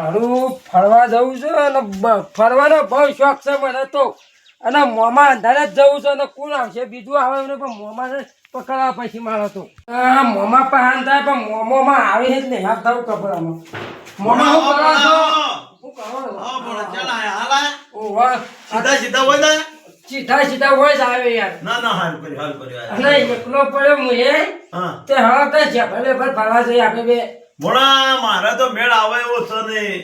મારું ફરવા જવું છે અને ફરવાનો બહુ શોખ છે મને તો. અને મોમાં અંધારે જ જવું છે અને કોણ આવશે બીજું આવે ને પણ મોમાને પકડવા પછી મારો તો. આ મોમાં પહાણ થાય પણ મોમોમાં આવે જ નહીં. હાથ થવું કપડામાં. મોમાં છો છો? હા. ઓહો, આ સીધા સીધા હોય જ આવે યાર. ના ના હાલ કરી હાલ કરી અને એકલો પડ્યો હું તે હા. તો છે ભલે ભલે ફરવા જઈએ આપણે બે ભણા, મારે તો મેળ આવે એવો છે નહીં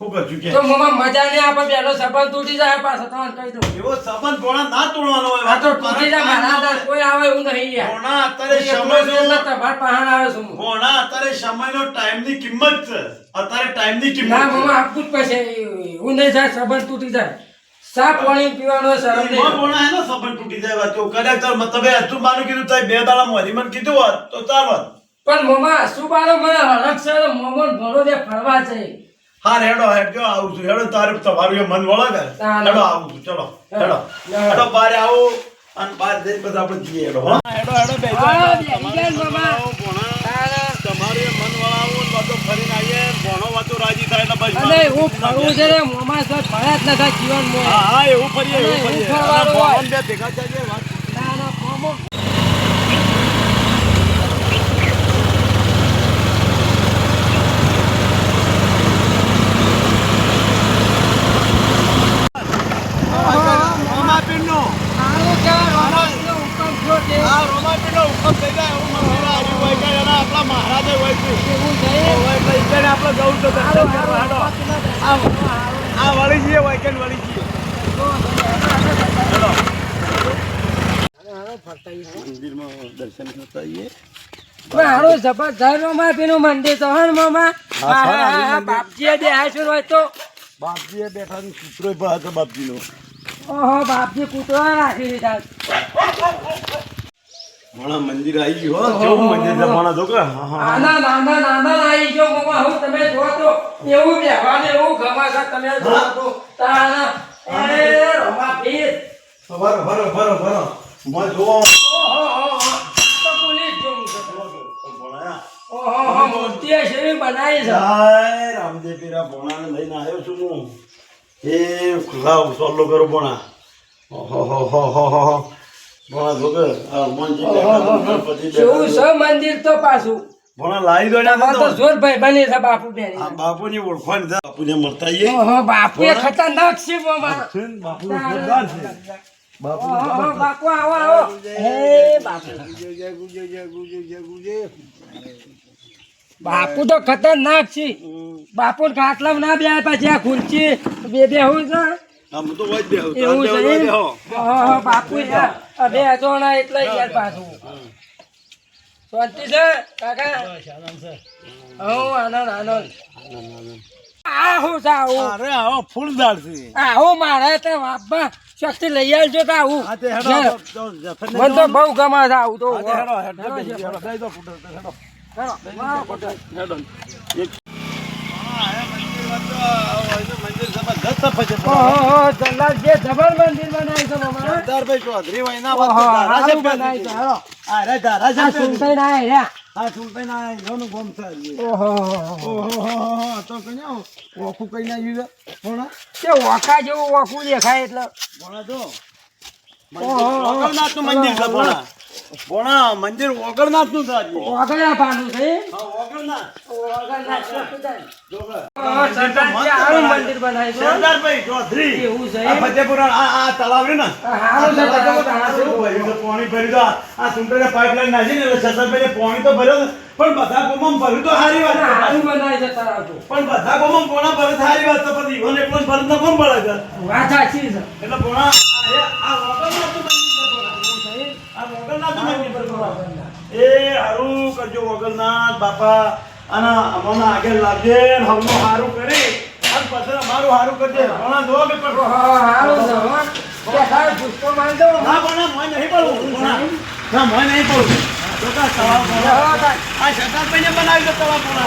શું કરશું કે? તો મોમાં મજા નહીં આપે પેલો સંબંધ તૂટી જાય પાછો તમને કહી દઉં. એવો સંબંધ ભણા ના તોડવાનો હોય આ તો તૂટી જાય મારા અંદર કોઈ આવે એવું નહીં યાર. અત્યારે સમયનો તમારે પહાણ આવે છું હું. અત્યારે સમયનો ટાઈમની કિંમત છે. અત્યારે ટાઈમની કિંમત ના છે. મોમાં જ પડશે. એવું નહીં જાય સંબંધ તૂટી જાય. સા પાણી પીવાનો શરમ નહીં સંબંધ તૂટી જાય વાતો. કદાચ તમે હજુ માનું કીધું તારે બે દાડા મોરી મને કીધું હોત તો ચાલત. પણ મોમાં શું બારો મને હરખ છે તો મોમો ઘણો દે ફરવા છે. હા હેડો હેડો આવું છું. હેડો તારે તમારું મન વળો ને. હેડો આવું છું. ચલો હેડો. હેડો બાર આવો અને બાર જઈને બધા આપણે જઈએ હેડો હો. હેડો હેડો બે. તમારું મન વળાવું બધો ફરીને આવીએ. ભણો વાતો રાજી થાય એટલે બસ અને હું ફરવું છે ને મોમાં સર ફર્યા જ નતા જીવન મોં. હા હા એવું ફરીએ એવું ફરીએ. ફરવાનું ભણો બે ભેગા થઈએ વાત ના, ના, મોમો. રોમાપીરનો સારું કહેવાય, રોમાપીરનો હુકમ થયો છે. આ રોમાપીરનો હુકમ થઈ જાય એવું મંદિર આવ્યું હોય કે એના આપણા મહારાજે હોય છે. આપણે જવું તો દર્શન કરવા સારું, હેડો. રોમાપીરનો સારું. આ વળી જઈએ હોય વળી જઈએ મંદિરમાં દર્શન કરતા આવીએ. હારું જબરજસ્ત રોમાપીરનું મંદિર તો હે મામા? બાપજીએ બેહાડ્યું હોય તો. બાપજીએ બેઠાનું ને સૂત્રો પણ હતો બાપજીનો. ઓહો બાપજી કૂતરો રાખી દીધા ભણા મંદિર આવી ગયું કેવું મંદિર છે ભણા જો કે. નાના નાના નાના આવી ગયો મામા. હું તમે જો તો એવું બેહવાને એવું ગમા છે તમે જો તો તાના એ રોમાપીર ભરો ભરો ભરો ભરો. મોય જો ઓહો હો હો. તો પોલીસ જેવું છે ભણા ઓહો હો મૂર્તિ છે બનાવી છે. હાય રામદેવ પીરા ભણાને લઈને આવ્યો છું હું. એ ખુલા સોલ્લો કરો ભણા. ઓહો હો હો હો હો. હો ભણા જો કે આ હનુમાનજી બેઠા છે, મંદિર તો પાછું. ભણા લાવી દો તો જોર ભાઈ બની છે બાપુ બેની આ બાપુની ઓળખાણ છે બાપુને મળતા આવીએ ઓહો બાપુ એ ખતરનાક છે મામા છે. જોરદાર છે. બાપુ બાપુ આવો. આવો હે બાપુ. બાપુ. તો ખતરનાક છે. બાપુ ખાટલા ના બે પછી આ ખુરશી બે બે હું છે એવું છે બાપુ યાર આ બે જોણા એટલે યાર પાછું. શાંતિ છે કાકા? હું આનંદ આનંદ. આ હું અરે આવો ફૂલદાર છે. આવું મારે તો બાપા શક્તિ લઈ આવજો તો આવું. મને તો બહુ ગમા છે આવું તો હેડો, હેડો, ઓખું કઈ ના જોયું. ઓખા જેવું ઓખું દેખાય એટલે. ઓહો. ઓગણનાથનું મંદિર છે ભણા. ભણા, મંદિર રહ્યું ને. છે, છે? પાણી તો નાખી ને પાણી ભર્યો પણ બધા ગોમાં ભર્યું તો સારી વાત સારું છે. છે પણ બધા ગોમાં પોણા ભરે સારી વાત તો પછી ઈવોને એકલો તો કોણ ભરે છે? વાત સાચી છે. એટલે આ એ- આ વગરનાથનું મંદિર છે પોણા. આ છે પોણા. એ હારું કરજો વગરનાથ બાપા અને અમને આગળ લાવજે હમનું હારું કરી અને પછી અમારું હારું કરજે ઘણા જો કે પણ. ના મોય નહીં પડવું ના મોય નહીં પડવું તો કા. આ બનાવી દો.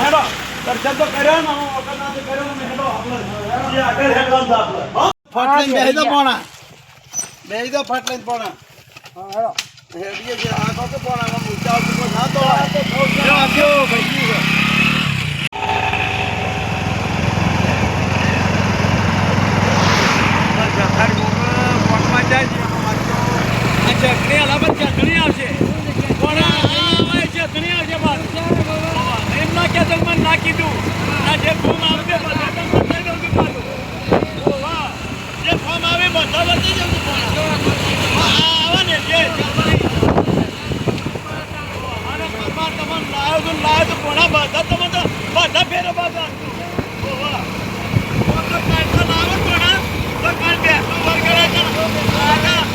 હેડો દર્શન કર્યો ને કર્યો ને હેડો આપણે આગળ હેડવાનું આપણે હો? ફટ દો પોણા બેસી દો ફટ લઈને પણ. હેડીએ છે આ કહો પણ આમાં ઊંચા ઉપર ના તો જો, ભાઈ, શું છે? બધા વચ્ચે જ હતું પણ. આ આવા ને જે જલ્દી. અને પરમાર તમને લાયો તો લાયો તો ઘણા બધા તમે તો બધા ફેરો બધા ઓવા. તો તો કાંઈ તો લાવો ઘણા. તો કાંઈ બેસું વળગડે છે. આના-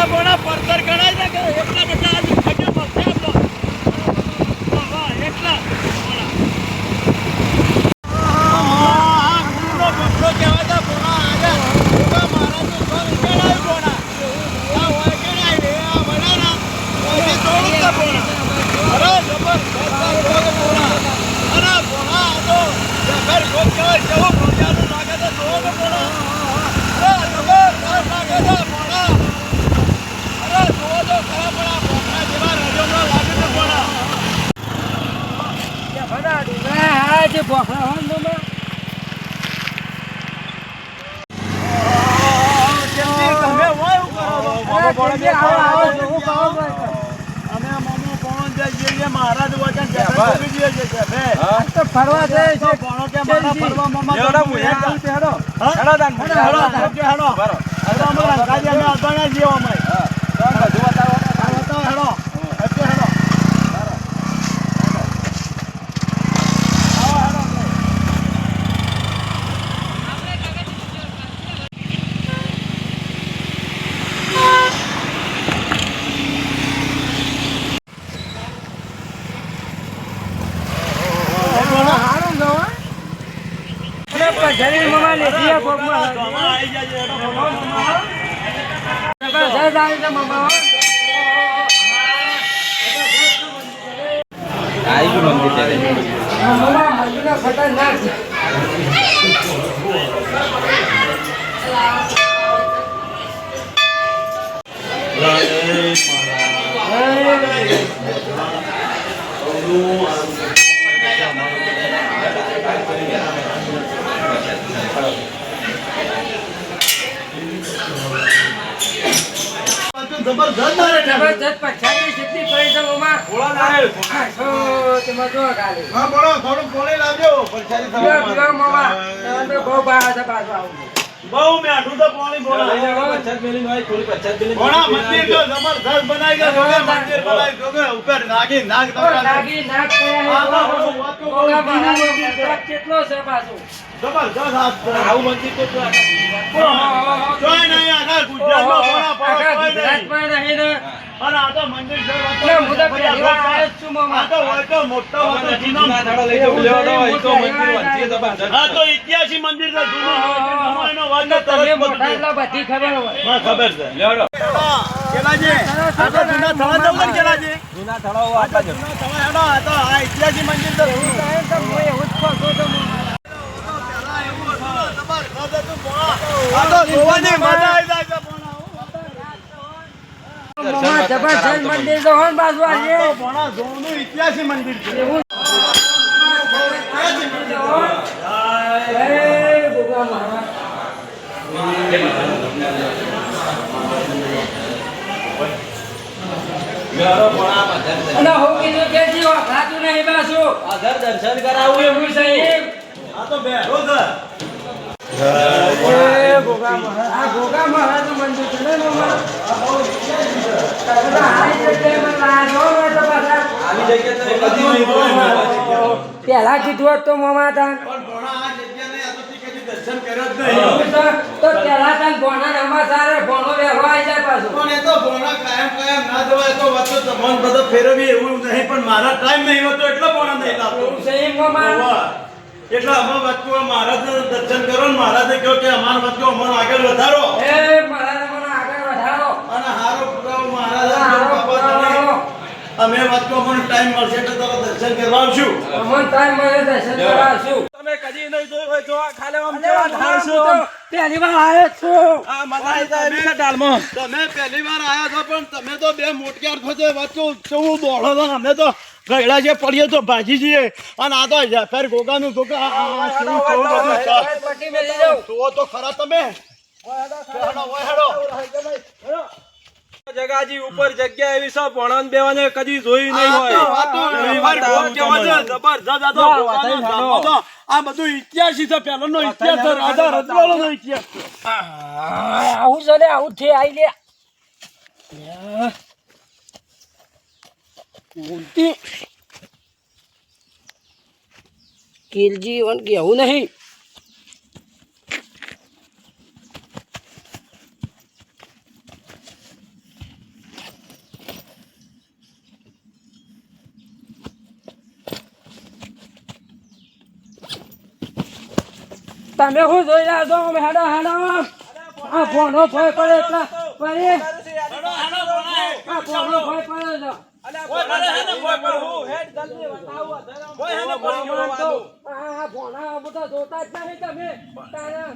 આના ઘણા પડતર ગણાય છે કે એટલા બધા આજે ખબર મળશે આપણો. ઓવા, એટલા ઘણા. આ ગુરુનો બંગલો કહેવાય તો ઘણા આગળ. ઊભા મહારાજનું ઘર ઉકેલાયું ઘણા. આ વળગેડાય રે, આ વડાના. ઓયથી તોડું તો ઘણા. અરે જબરદસ્ત આ ઘર ઘણા. અરે ઘણા આ તો જબર ઘર કહેવાય. કેવું ભોજાનું લાગે છે જુઓ તો ઘણા. અરે જબરદસ્ત લાગે છે ઘણા. અરે જુઓ તો ખરા પણ આ ભોંકના જેવા રજોમાં લાગે છે ઘણા. હા જે બોખરા હોય ને એમાં. કેમથી તમે હોય એવું કરો છો? હા, કેમકે આવો, આવો, જોવું કહો ભાઈ. અમે મોમો પવન જઈએ છીએ મહારાજ વચન જફે જોવી જોઈએ છે જફે. આ તો ફરવા જાય છે ભણો કે મારા ફરવા મોમાં તો લેવડા હું મુયા હેડો. હેડો. હેડો તાન, હેડો, હેડો, હેડો, હેડો. હેડો, હેડો. બરો. અમે છીએ અમે. બધું બતાવો. હેડો, હેડો. આવો, હેડો. હારું જ હોય. અને પછાડી મમા લેતી આ કોકમાં. તો અમારા આઈ જાય છે, હેડો, હેડો. જબરજસ્ત આવી છે મમા હો. આવી ગયું મંદિર ત્યારે. મમા મંદિરનો ખતરનાક જબરદસ્ત મારે છે. જબરજસ્ત પછાડી જેટલી પડી છે લાવે. હા, જો તમે જો ખાલી. હા, બોલો, થોડુંક બોલી લાવજો. થવા પીવો મમા. તમે બહુ બહાર છે પાછું આવું. બહુ મેઠું તો પાણી બોલા. પચાસ મિનિટ હોય, થોડી પચાસ મિનિટ ઘોડા મંદિર તો. જબરદસ્ત બનાવી ગયા જોગે મંદિર બનાવી જોગે ઉપર નાગી નાગ નાગી નાગ કેટલો છે પાછું. જબરદસ્ત. આવું મંદિર તો. જોઈ નહીં આખા ગુજરાતમાં ઘોડા પડો કોઈ નહીં. અને આ તો મંદિર છે હું તો પહેલી વાર આવ્યો છું મમા. આ તો હોય તો મોટો હોય તો જૂનો લઈ જાઓ, લેવડો હોય તો મંદિર વચ્ચે જબરજસ્ત. આ તો ઇતિહાસી મંદિર છે જૂનો એનો વાત તો મોટા બધું બધી ખબર હોય. મને ખબર છે. લેવડો. કેલાજી આ તો જૂના થળા જવું ને કેલાજી. જૂના થળાઓ આ બાજુ. જૂના થળા હેડો આ તો આ ઇતિહાસી મંદિર છે એવું થાય તો હું એવું જ કહું તો આ તો જોવાની મજા આવી જાય છે મમા જબરજસ્ત મંદિર તો હોય બાજુ આજે. ભણા જોવાનું ઇતિહાસી મંદિર છે. એવું. દર્શન કરાવવું એવું છે. આ તો બેઠો છે. પહેલા કીધું હતું તો મમા આ તો ભોણા નામાં સારે ભોણો આવી જાય પાછું. પણ એ તો ભણા કાયમ કાયમ ના જવાય તો વાત તો બધો ફેરવી એવું નહીં પણ મારા ટાઈમ નહીં હોતો એટલો ભણા નહીં લાવતો એવું મમા? એટલે અમે વચ્ચે મહારાજ દર્શન કરો ને મહારાજે કહ્યું કે અમારા વચ્ચે અમને આગળ વધારો એ મહારાજ મને આગળ વધારો. અને હારો પુરાવો મહારાજ અમે વચ્ચે અમને ટાઈમ મળશે એટલે તારો દર્શન કરવા આવશું અમન ટાઈમ મળે દર્શન કરવા આવશું. તમે કદી નહીં જોયું હોય તો ખાલે આમ કેવા ઢાળ છો. પહેલી વાર આવ્યો છો આ મલાઈ તો એવી છે ઢાળમાં. તમે પહેલી વાર આયા છો પણ તમે તો બે મોટક્યાર થશે વચ્ચે ચવું દોડો છો ને અમે તો ગયડા છે પડીએ તો ભાજી જઈએ અને આ તો ફેર ગોગાનું દઉં. જુઓ તો ખરા તમે હેડો, ઓય હેડો. જગાજી ઉપર જગ્યા એવી છે ભણન બેવાને કદી જોઈ નહીં હોય તમે. આ બધું ઇતિહાસ છે પેલાનો ઇતિહાસ છે રાજા રજવાડાનો ઇતિહાસ છે. આ, આવું છે ને આવું છે આઈ લે યા. બોલતી કિલજી વન કેવું નહીં તમે શું જોઈ રહ્યા છો અમે હેડો હેડો આ ફોનો ભય પડે એટલા પડે આ ફોનો ભય પડે છે આ ભોણા બધા જોતા જ નહીં તમે. તારા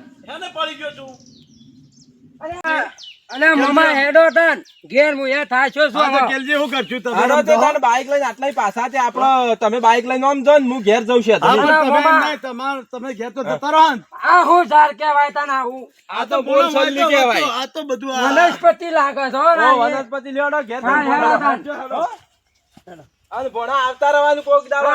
અરે અરે મામા હેડો તન. ઘેર હું એ થાશો છું તો કેલજી હું કરશું તમે હાલો તો તાણ બાઈક લઈને આટલા પાછા તે આપણો તમે બાઈક લઈને આમ જો ને હું ઘેર જઉં છું. તમે નહીં, તમાર- તમે ઘેર તો જતા રહો આ હું જાર કહેવાય તન આ હું. આ તો બોલ સલ્લી કહેવાય. આ તો બધું આ- વનસ્પતિ લાગે છો હો ઓ વનસ્પતિ લેડો ઘેર હા, હેડો તાણ. આ ભોણા આવતા રહેવાનું કોક દાડો.